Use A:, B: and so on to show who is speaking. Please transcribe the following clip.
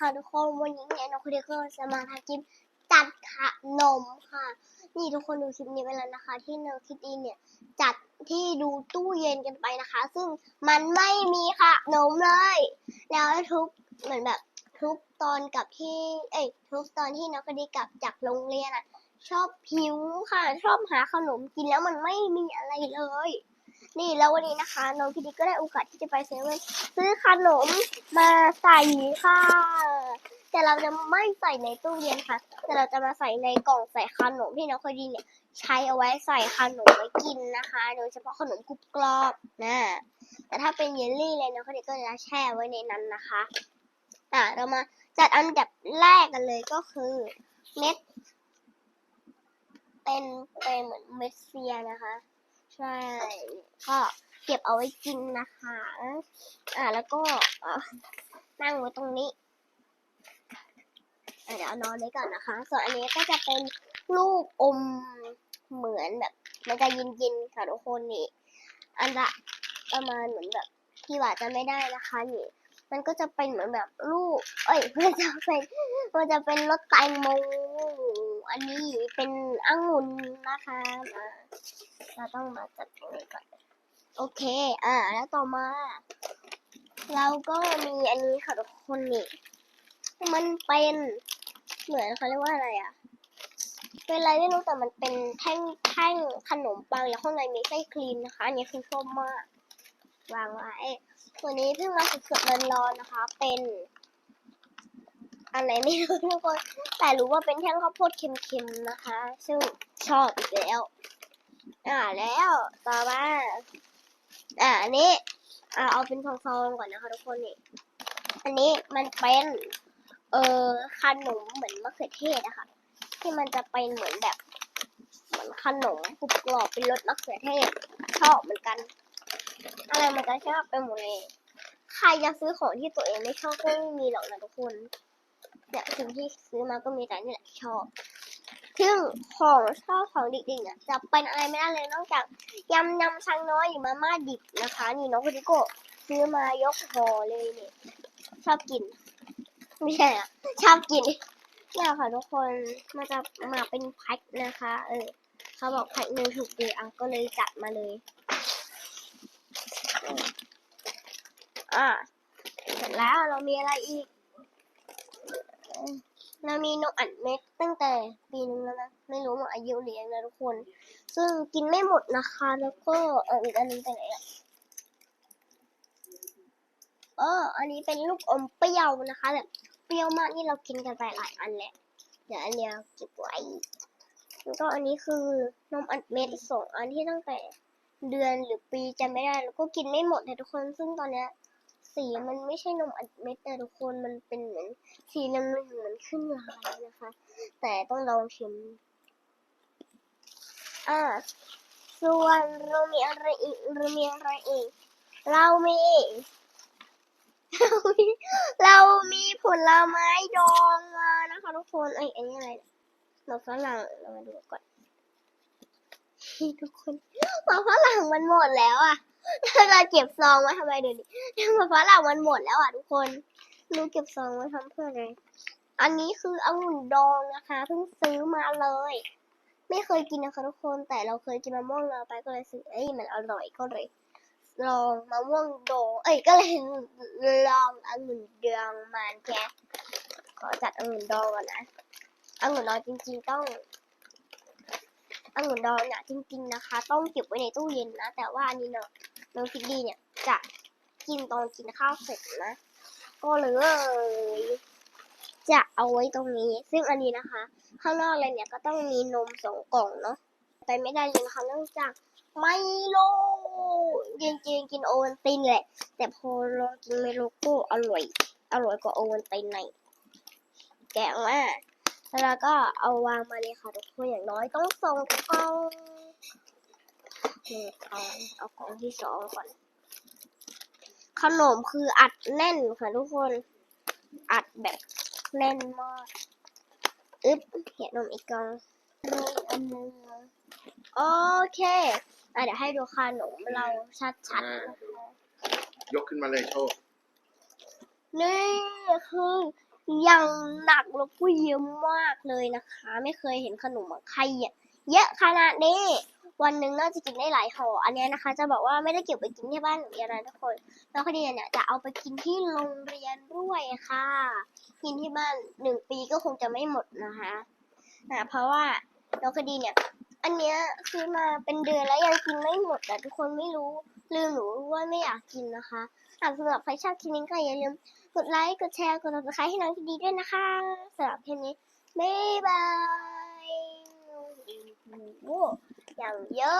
A: ค่ะทุกคนวันนี้เนี่ยน้องคนเดียวก็จะมาทำคลิปจัดขนมค่ะ นี่ทุกคนดูคลิปนี้ไปแล้วนะคะ ที่น้องคิดดีเนี่ยจัดที่ดูตู้เย็นกันไปนะคะ ซึ่งมันไม่มีขนมเลย แล้วทุกเหมือนแบบทุกตอนกับที่เอ้ยทุกตอนที่น้องคนดีกลับจากโรงเรียนอะชอบหิวค่ะ ชอบหาขนมกินแล้วมันไม่มีอะไรเลย นี่แล้ววันนี้นะคะ น้องพี่ดิก็ได้โอกาสที่จะไปเซเว่นซื้อขนมมาใส่ค่ะ แต่เราจะไม่ใส่ในตู้เย็นค่ะ แต่เราจะมาใส่ในกล่องใส่ขนมที่น้องคยดีเนี่ย ใช้เอาไว้ใส่ขนมไว้กินนะคะ โดยเฉพาะขนมกรุบกรอบนะแต่ถ้าเป็นเยลลี่เลยน้องคยดีก็จะแช่ไว้ในนั้นนะคะอะเรามาจัดอันดับแรกกันเลยก็คือเม็ดเป็นเป็นเหมือนเม็ดเซียนะคะ ใช่ ก็เก็บเอาไว้กินนะคะ อ่าแล้วก็นั่งไว้ตรงนี้เดี๋ยวนอนไว้ก่อนนะคะ ส่วนอันนี้ก็จะเป็นลูกอมเหมือนแบบ มันจะเย็นๆค่ะทุกคนนี่ อันละประมาณเหมือนแบบที่ว่าจะไม่ได้นะคะนี่ มันก็จะเป็นเหมือนแบบลูก เอ้ย มันจะเป็น มันจะเป็นรสแตงโม อันนี้เป็นองุ่นนะคะอ่าเราต้องมาจัดตรงนี้ก่อน โอเค อ่า แล้วต่อมา เราก็มีอันนี้ค่ะทุกคนนี่มันเป็นเหมือนเขาเรียกว่าอะไรอะ เป็นอะไรไม่รู้แต่มันเป็นแท่งแท่งขนมปังแล้วข้างในมีไส้ครีมนะคะ อันนี้คือส้มมาก วางไว้ตัวนี้เพิ่งมาสดๆร้อนๆนะคะ เป็น อะไรไม่รู้ทุกคน แต่รู้ว่าเป็นแท่งข้าวโพดเค็มๆนะคะ ซึ่งชอบอีกแล้ว อ่าแล้ว ต่อมาอ่าอันนี้อ่าเอาเป็นฟองๆก่อนนะคะทุกคนนี่อันนี้มันเป็นเออขนมเหมือนมะเขือเทศอะค่ะที่มันจะเป็นเหมือนแบบเหมือนขนมกรุบกรอบเป็นรสมะเขือเทศชอบเหมือนกัน อะไรมันจะชอบไปหมดเลยใครจะซื้อของที่ตัวเองไม่ชอบก็ไม่มีหรอกนะทุกคน เนี่ยสิ่งที่ซื้อมาก็มีแต่นี่แหละชอบซึ่งของชอบของเด็กๆเนี่ยจะเป็นอะไรไม่ได้เลยนอกจากยำยำช้างน้อยหรือมาม่าดิบนะคะ นี่น้องคนนี้ก็ซื้อมายกห่อเลยเนี่ยชอบกิน ไม่ใช่อะชอบกินเนี่ยค่ะทุกคนมันจะมาเป็นแพ็คนะคะ เออเขาบอกแพ็คหนึ่งถูกดีอะก็เลยจัดมาเลย อ่าเสร็จแล้วเรามีอะไรอีก เรามีนมอัดเม็ดตั้งแต่ปีนึงแล้วนะ ไม่รู้หมดอายุหรือยังนะทุกคน ซึ่งกินไม่หมดนะคะ แล้วก็เอออีกอันนึงไปไหนอะเอออันนี้เป็นลูกอมเปรี้ยวนะคะแบบเปรี้ยวมากนี่เรากินกันไปหลายอันแหละเดี๋ยวอันเนี้ยเก็บไว้แล้วก็อันนี้คือนมอัดเม็ดสองอันที่ตั้งแต่เดือนหรือปีจำไม่ได้ แล้วก็กินไม่หมดนะทุกคน ซึ่งตอนเนี้ย สีมันไม่ใช่นมอัดเม็ดนะทุกคนมันเป็นเหมือนสีเหลืองๆเหมือนขึ้นลายนะคะ แต่ต้องลองชิมอ่าส่วนเรามีอะไรอีกเรามีอะไรอีก เรามี เรามีผลไม้ดองมานะคะทุกคนเอ้อันนี้อะไรเนี่ยหมาฝรั่งเรามาดูก่อนทุกคนหมาฝรั่งมันหมดแล้วอะ เราเก็บซองไว้ทำไมเดี๋ยวนี้หมากฝรั่งมันหมดแล้วอะทุกคนรู้เก็บซองไว้ทำเพื่ออะไรอันนี้คือองุ่นดองนะคะเพิ่งซื้อมาเลย ไม่เคยกินนะคะทุกคน แต่เราเคยกินมะม่วงเราไปก็เลยซื้อเอ้ยมันอร่อยก็เลยลองมะม่วงดองเอ้ยก็เลยลององุ่นดองมาแค่ขอจัดองุ่นดองก่อนนะองุ่นดองจริงๆต้ององุ่นดองเนี่ยจริง ๆนะคะ ต้องเก็บไว้ในตู้เย็นนะ แต่ว่าอันนี้เนาะ น้องคิดดีเนี่ยจะกินตอนกินข้าวเสร็จนะ ก็เลยจะเอาไว้ตรงนี้ ซึ่งอันนี้นะคะ ข้างนอกเลยเนี่ยก็ต้องมีนมสองกล่องเนาะไปไม่ได้เลยนะคะเนื่องจากไมโลจริงๆกินโอวัลตินแหละ แต่พอลองกินไมโลก็อร่อย อร่อยกว่าโอวัลตินในแกะมาแล้วก็เอาวางมาเลยค่ะทุกคนอย่างน้อยต้องสองกล่อง นี่เอาเอากล่องที่สองก่อน ขนมคืออัดแน่นค่ะทุกคน อัดแบบแน่นมากอึ๊บเห็นนมอีกกล่องนี่อันหนึงโอเคอะเดี๋ยวให้ดูขนมเราชัดๆนะคะ
B: ยกขึ้นมาเลยโชว์
A: นี่คือยังหนักแล้วก็เยอะมากเลยนะคะ ไม่เคยเห็นขนมของใครอะเยอะขนาดนี้ วันหนึ่งน่าจะกินได้หลายห่ออันเนี้ยนะคะ จะบอกว่าไม่ได้เก็บไปกินที่บ้านหรืออะไรทุกคนแล้วคดีเนี่ยจะเอาไปกินที่โรงเรียนด้วยค่ะ กินที่บ้านหนึ่งปีก็คงจะไม่หมดนะคะอ่าเพราะว่าน้องคดีเนี่ย อันเนี้ยซื้อมาเป็นเดือนแล้วยังกินไม่หมดแต่ทุกคนไม่รู้ลืมหนูว่าไม่อยากกินนะคะสำหรับใครชอบคลิปนี้ก็อย่าลืมกดไลค์ กดแชร์ กดติดตามให้น้องคดีด้วยนะคะสำหรับคลิปนี้บ๊ายบาย โอ้